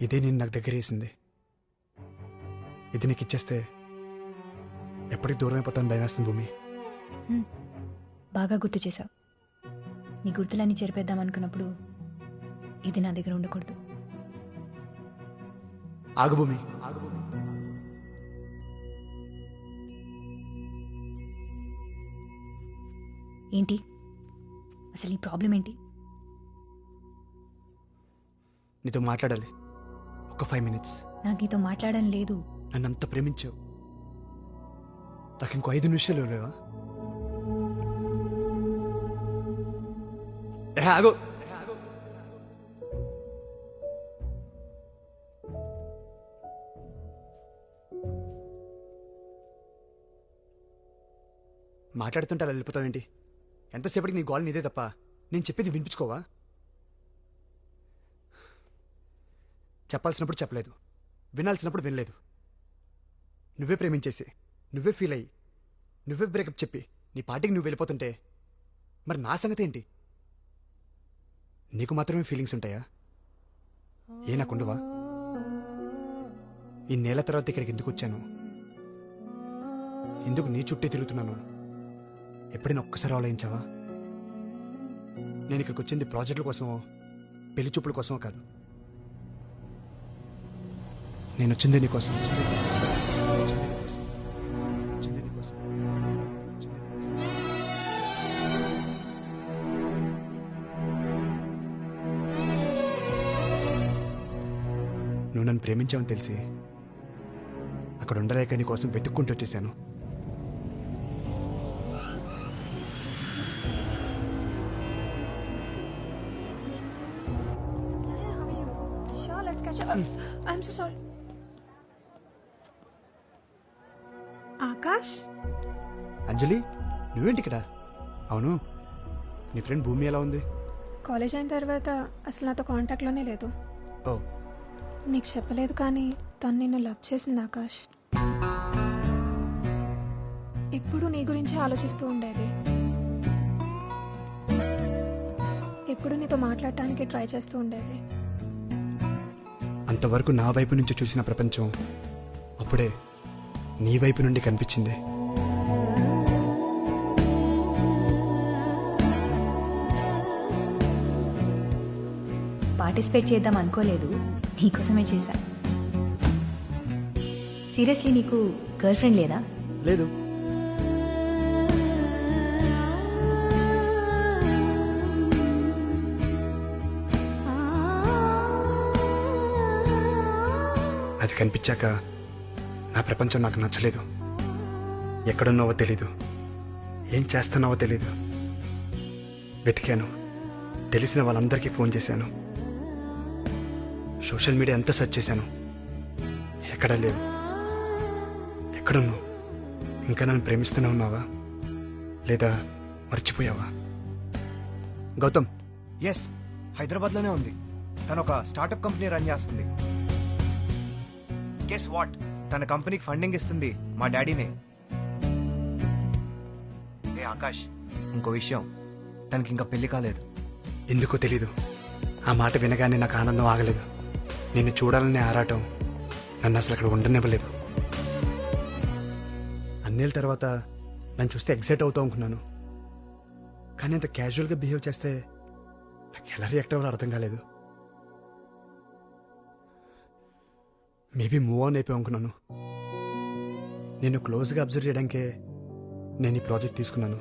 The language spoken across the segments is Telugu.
ఇదే నేను నాకు దగ్గర వేసింది ఇది నీకు ఇచ్చేస్తే ఎప్పటికి దూరం అయిపోతాను భయం వేస్తుంది భూమి. హ్మ్. బాగా గుర్తు చేశావు. నీ గుర్తులన్నీ చెరిపేద్దాం అనుకున్నప్పుడు ఇది నా దగ్గర ఉండకూడదు. ఆగు భూమి. ఆగు భూమి ఏంటి? అసలు నీ ప్రాబ్లం ఏంటి? నీతో మాట్లాడాలి. ఒక ఫైవ్ మినిట్స్ నాకు నీతో మాట్లాడడం లేదు. నన్ను అంత ప్రేమించావు. నాకు ఇంకో ఐదు నిమిషాలు లేవా? ఆగు. మాట్లాడుతుంటే అలా వెళ్ళిపోతావేంటి? ఎంతసేపటికి నీ గోల్ నీదే తప్ప? నేను చెప్పేది వినిపించుకోవా? చెప్పాల్సినప్పుడు చెప్పలేదు. వినాల్సినప్పుడు వినలేదు. నువ్వే ప్రేమించేసి నువ్వే ఫీల్ అయ్యి నువ్వే బ్రేకప్ చెప్పి నీ పార్టీకి నువ్వు వెళ్ళిపోతుంటే మరి నా సంగతి ఏంటి? నీకు మాత్రమే ఫీలింగ్స్ ఉంటాయా? ఏ నాకుండవా ఈ నేల తర్వాత ఇక్కడికి ఎందుకు వచ్చాను? ఎందుకు నీ చుట్టే తిరుగుతున్నాను? ఎప్పుడైనా ఒక్కసారి ఆలోచించావా? నేను ఇక్కడికి వచ్చింది ప్రాజెక్టుల కోసమో పెళ్ళి చూపుల కోసమో కాదు. నేను వచ్చింది నీకోసం. నువ్వు నన్ను ప్రేమించావని తెలిసి అక్కడ ఉండలేక నీ కోసం వెతుక్కుంటూ వచ్చేసాను up. I'm so sorry. Akash అంజలి నువ్వేంటి ఇక్కడ అవును నీ ఫ్రెండ్ భూమి ఎలా ఉంది? కాలేజ్ అయిన తర్వాత అసలు నాతో కాంటాక్ట్లోనే లేదు. ఓ. నీకు చెప్పలేదు కానీ తను నిన్ను లవ్ చేసింది ఆకాష్. ఎప్పుడు నీ గురించి ఆలోచిస్తూ ఉండేది. ఎప్పుడు నీతో మాట్లాడటానికి ట్రై చేస్తూ ఉండేది. అంతవరకు నా వైపు నుంచి చూసిన ప్రపంచం అప్పుడే నీ వైపు నుండి కనిపించింది. పార్టిసిపేట్ చేద్దాం అనుకోలేదు. నీకోసమే చేశా. సీరియస్లీ నీకు గర్ల్ ఫ్రెండ్ లేదా? లేదు. అది కనిపించాక నా ప్రపంచం నాకు నచ్చలేదు. ఎక్కడున్నావో తెలీదు. ఏం చేస్తున్నావో తెలీదు. వెతికాను. తెలిసిన వాళ్ళందరికీ ఫోన్ చేశాను. సోషల్ మీడియా అంతా సెర్చ్ చేశాను. ఎక్కడా లేదు. ఎక్కడున్నావు? ఇంకా నన్ను ప్రేమిస్తూనే ఉన్నావా? లేదా మర్చిపోయావా? గౌతమ్ ఎస్ హైదరాబాద్లోనే ఉంది. తను ఒక స్టార్టప్ కంపెనీ రన్ చేస్తుంది. గెస్ వాట్ తన కంపెనీకి ఫండింగ్ ఇస్తుంది మా డాడీనే. ఏ ఆకాష్ ఇంకో విషయం. తనకి ఇంకా పెళ్ళి కాలేదు. ఎందుకో తెలీదు. ఆ మాట వినగానే నాకు ఆనందం ఆగలేదు. నిన్ను చూడాలనే ఆరాటం నన్ను అసలు అక్కడ ఉండనివ్వలేదు. అన్నేళ్ళ తర్వాత నన్ను చూస్తే ఎగ్జైట్ అవుతా అనుకున్నాను కానీ అంత క్యాజువల్గా బిహేవ్ చేస్తే నాకు ఎలా రియాక్ట్ అవ్వాలో అర్థం కాలేదు. మేబీ మూవ్ ఆన్ అయిపోయి అనుకున్నాను. నేను క్లోజ్గా అబ్జర్వ్ చేయడానికే నేను ఈ ప్రాజెక్ట్ తీసుకున్నాను.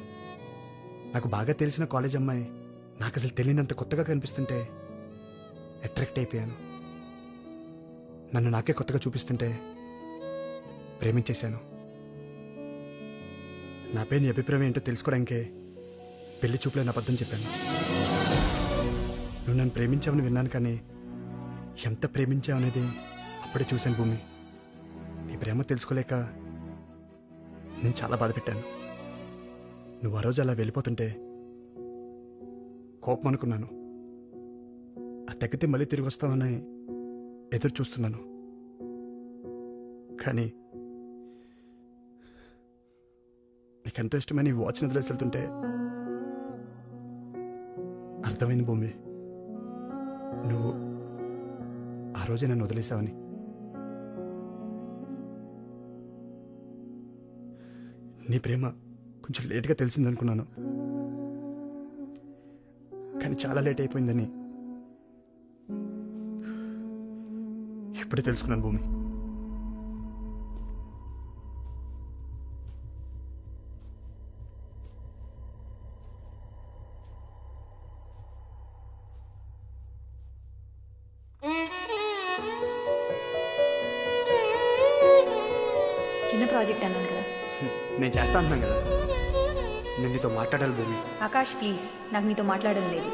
నాకు బాగా తెలిసిన కాలేజ్ అమ్మాయి నాకు అసలు తెలియనంత కొత్తగా కనిపిస్తుంటే అట్రాక్ట్ అయిపోయాను. నన్ను నాకే కొత్తగా చూపిస్తుంటే ప్రేమించేశాను. నాపై నీ అభిప్రాయం ఏంటో తెలుసుకోవడానికే పెళ్ళి చూపులేని అబద్ధం చెప్పాను. నువ్వు నన్ను ప్రేమించావని విన్నాను కానీ ఎంత ప్రేమించావు అనేది అప్పుడే చూశాను భూమి. నీ ప్రేమ తెలుసుకోలేక నేను చాలా బాధపెట్టాను. నువ్వు ఆ రోజు అలా వెళ్ళిపోతుంటే కోపం అనుకున్నాను. ఆ తగ్గితే మళ్ళీ తిరిగి వస్తామని ఎదురు చూస్తున్నాను. కానీ నీకెంతో ఇష్టమైన ఈ వాచ్ వదిలేసి వెళ్తుంటే అర్థమైంది భూమి. నువ్వు ఆ రోజే నన్ను వదిలేసావని. నీ ప్రేమ కొంచెం లేట్గా తెలిసిందనుకున్నాను. కానీ చాలా లేట్ అయిపోయిందని ఇప్పుడే తెలుసుకున్నాను భూమి. చిన్న ప్రాజెక్ట్ అన్నాను కదా. నేను చేస్తా అంటున్నాను కదా. నేను నీతో మాట్లాడాలి భూమి. ఆకాష్ ప్లీజ్. నాకు నీతో మాట్లాడడం లేదు.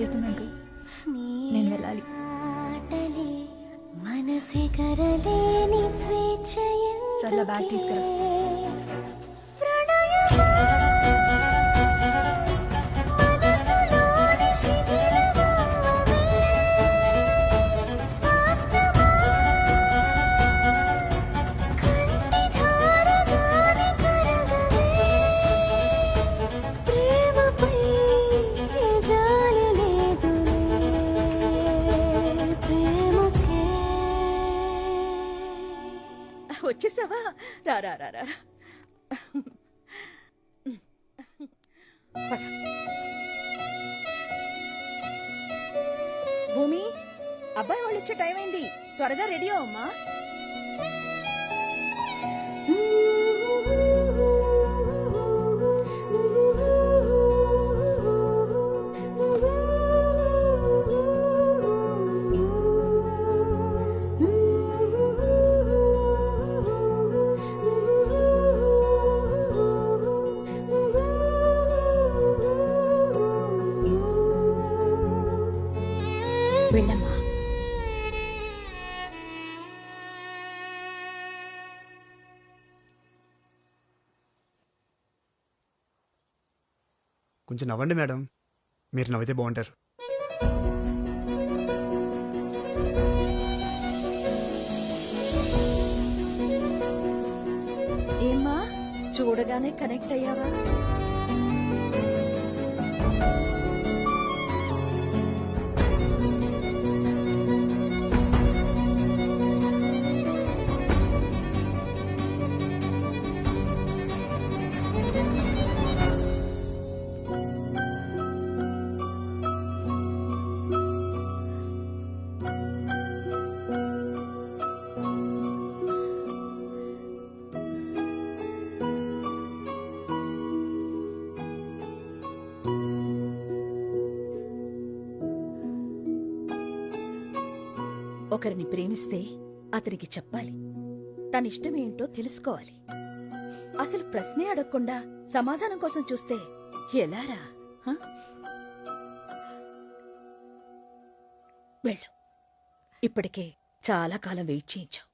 చేస్తుంది అంకుల్ నేను వెళ్ళాలి సర్లే, బ్యాగ్ తీసుకురా. రా భూమి అబ్బాయి వాళ్ళు వచ్చే టైం అయింది. త్వరగా రెడీ అవమ్మా కొంచెం నవ్వండి మేడం. మీరు నవ్వితే బాగుంటారు. ఏమ్మా చూడగానే కనెక్ట్ అయ్యావా? ఒకరిని ప్రేమిస్తే అతనికి చెప్పాలి. తన ఇష్టమేంటో తెలుసుకోవాలి. అసలు ప్రశ్నే అడగకుండా సమాధానం కోసం చూస్తే ఎలారా? వెళ్ళు. ఇప్పటికే చాలా కాలం వెయిట్ చేయించావు.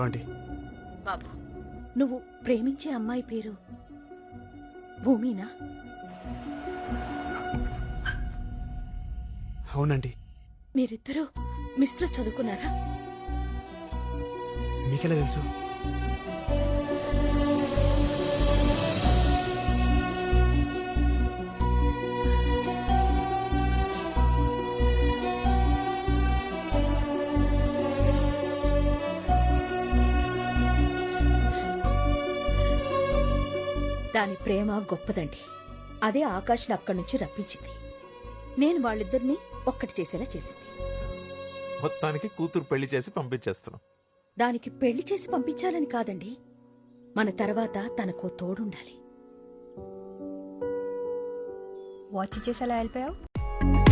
హలో ఆంటీ బాబు నువ్వు ప్రేమించే అమ్మాయి పేరు భూమినా? అవునండి. మీరిద్దరూ మిస్టర్ చదువుకున్నారా? మీకెలా తెలుసు? దాని ప్రేమ గొప్పదండి. అదే ఆకాష్ని అక్కడి నుంచి రప్పించింది. నేను వాళ్ళిద్దరినీ ఒక్కటి చేసేలా చేసింది. మొత్తానికి కూతురు పెళ్ళి చేసి పంపించేస్తున్నాం. దానికి పెళ్ళి చేసి పంపించాలని కాదండి. మన తర్వాత తనకో తోడుండాలి. వాచ్ చేసి అలా వెళ్ళిపోయావు?